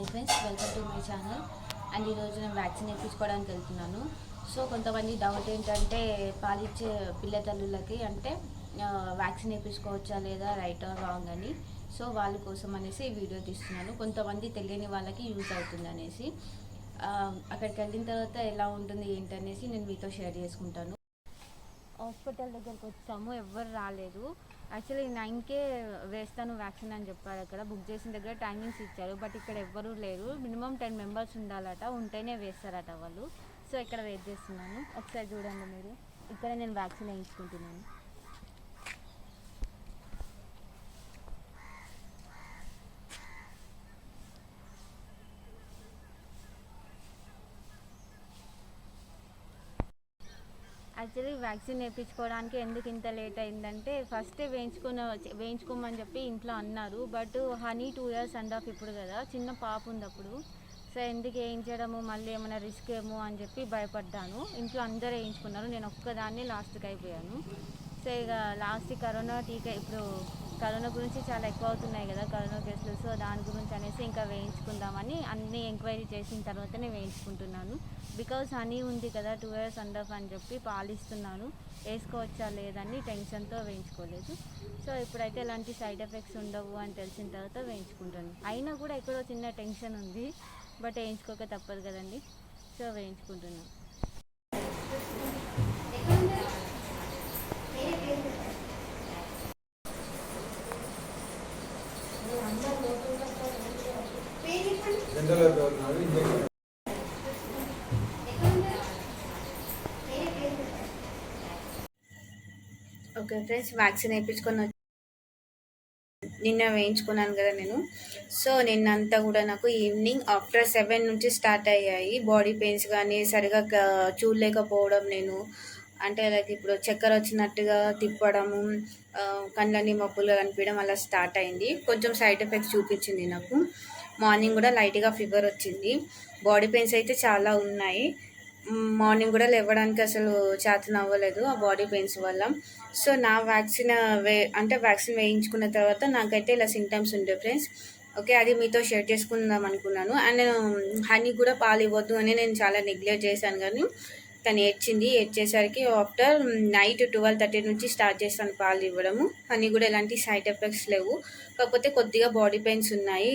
Hi friends welcome to my channel. And ఈరోజు నేను vaccine వేయించుకోవడానికి వెళ్తున్నాను. సో కొంతమంది డౌట్ ఏంటంటే పాలిచ్చే పిల్ల తల్లులకి అంటే వ్యాక్సిన్ వేయించుకోవచ్చా లేదా రైట్ ఆర్ రాంగ్ అని. సో వాళ్ళ కోసం అనేసి ఈ వీడియో తీస్తున్నాను. కొంతమంది తెలియని వాళ్ళకి యూజ్ అవుతుంది అనేసి. అక్కడికి వెళ్ళిన తర్వాత ఎలా ఉంటుంది ఏంటనేసి నేను మీతో షేర్ చేసుకుంటాను. హాస్పిటల్ దగ్గరకు వచ్చాము ఎవ్వరు రాలేదు. యాక్చువల్లీ నైన్కే వేస్తాను వ్యాక్సిన్ అని చెప్పారు అక్కడ. బుక్ చేసిన దగ్గర టైమింగ్స్ ఇచ్చారు బట్ ఇక్కడ ఎవ్వరూ లేరు. మినిమం టెన్ మెంబర్స్ ఉండాలట ఉంటేనే వేస్తారట వాళ్ళు. సో ఇక్కడ వెయిట్ చేస్తున్నాను. ఒకసారి చూడండి మీరు. ఇక్కడ నేను వ్యాక్సిన్ వేయించుకుంటున్నాను. యాక్చువల్లీ వ్యాక్సిన్ వేయించుకోవడానికి ఎందుకు ఇంత లేట్ అయిందంటే ఫస్ట్ వేయించుకున్న వేయించుకోమని చెప్పి ఇంట్లో అన్నారు. But honey two years and half ఇప్పుడు కదా చిన్న పాప ఉంది అప్పుడు. సో ఎందుకు వేయించడము మళ్ళీ ఏమైనా రిస్క్ ఏమో అని చెప్పి భయపడ్డాను. ఇంట్లో అందరూ వేయించుకున్నారు. నేను ఒక్కదాన్ని లాస్ట్కి అయిపోయాను. సో ఇక లాస్ట్ కరోనా టీకా ఇప్పుడు కరోనా గురించి చాలా ఎక్కువ అవుతున్నాయి కదా కరోనా కేసులు. సో దాని గురించి అనేసి ఇంకా వేయించుకుందామని అన్ని ఎంక్వైరీ చేసిన తర్వాతనే వేయించుకుంటున్నాను. బికాస్ హనీ ఉంది కదా టూ ఇయర్స్ అండ్ హాఫ్ అని చెప్పి పాలిస్తున్నాను. వేసుకోవచ్చా లేదని టెన్షన్తో వేయించుకోలేదు. సో ఇప్పుడైతే ఎలాంటి సైడ్ ఎఫెక్ట్స్ ఉండవు అని తెలిసిన తర్వాత వేయించుకుంటాను. అయినా కూడా ఎక్కడో చిన్న టెన్షన్ ఉంది బట్ వేయించుకోక తప్పదు కదండి. సో వేయించుకుంటున్నాను. జనరల్ ఓకే ఫ్రెండ్స్ వ్యాక్సిన్ వేయించుకొని వచ్చి నిన్న వేయించుకున్నాను కదా నేను. సో నిన్నంతా కూడా నాకు ఈవినింగ్ ఆఫ్టర్ సెవెన్ నుంచి స్టార్ట్ అయ్యాయి. బాడీ పెయిన్స్ కానీ సరిగా చూడలేకపోవడం నేను. అంటే లైక్ ఇప్పుడు చక్కెర వచ్చినట్టుగా తిప్పడము కళ్ళని మబ్బులు కనిపించడం అలా స్టార్ట్ అయింది. కొంచెం సైడ్ ఎఫెక్ట్స్ చూపించింది నాకు. మార్నింగ్ కూడా లైట్గా ఫీవర్ వచ్చింది. బాడీ పెయిన్స్ అయితే చాలా ఉన్నాయి. మార్నింగ్ కూడా లేవడానికి అసలు చేతన అవ్వలేదు ఆ బాడీ పెయిన్స్ వల్ల. సో నా వ్యాక్సిన్ వే అంటే వ్యాక్సిన్ వేయించుకున్న తర్వాత నాకైతే ఇలా సింటమ్స్ ఉండే ఫ్రెండ్స్. ఓకే అది మీతో షేర్ చేసుకుందాం అనుకున్నాను. అండ్ నేను హనీ కూడా పాలు ఇవ్వద్దు అని నేను చాలా నెగ్లెక్ట్ చేశాను కానీ తను ఏడ్చింది ఏడ్చేసరికి ఆఫ్టర్ నైట్ ట్వెల్వ్ థర్టీ నుంచి స్టార్ట్ చేస్తాను పాలు ఇవ్వడము. అన్నీ కూడా ఎలాంటి సైడ్ ఎఫెక్ట్స్ లేవు. కాకపోతే కొద్దిగా బాడీ పెయిన్స్ ఉన్నాయి.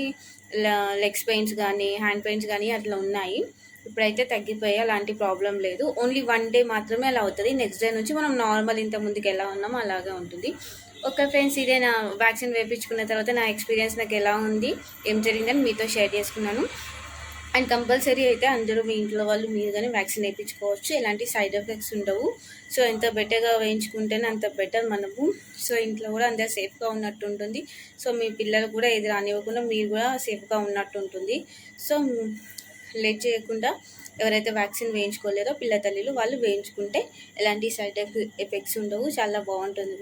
లెగ్స్ పెయిన్స్ కానీ హ్యాండ్ పెయిన్స్ కానీ అట్లా ఉన్నాయి. ఇప్పుడైతే తగ్గిపోయి అలాంటి ప్రాబ్లం లేదు. ఓన్లీ వన్ డే మాత్రమే అలా అవుతుంది. నెక్స్ట్ డే నుంచి మనం నార్మల్ ఇంత ముందుకు ఎలా ఉన్నామో అలాగే ఉంటుంది. ఓకే ఫ్రెండ్స్ ఇదే నా వ్యాక్సిన్ వేయించుకున్న తర్వాత నా ఎక్స్పీరియన్స్ నాకు ఎలా ఉంది ఏం జరిగిందని మీతో షేర్ చేసుకున్నాను. అండ్ కంపల్సరీ అయితే అందరూ మీ ఇంట్లో వాళ్ళు మీరు కానీ వ్యాక్సిన్ వేయించుకోవచ్చు. ఎలాంటి సైడ్ ఎఫెక్ట్స్ ఉండవు. సో ఎంత బెటర్గా వేయించుకుంటేనే అంత బెటర్ మనము. సో ఇంట్లో కూడా అందరు సేఫ్గా ఉన్నట్టు ఉంటుంది. సో మీ పిల్లలు కూడా ఏది రానివ్వకుండా మీరు కూడా సేఫ్గా ఉన్నట్టు ఉంటుంది. సో లేట్ చేయకుండా ఎవరైతే వ్యాక్సిన్ వేయించుకోలేదో పిల్ల తల్లిలు వాళ్ళు వేయించుకుంటే ఎలాంటి సైడ్ ఎఫెక్ట్స్ ఉండవు. చాలా బాగుంటుంది.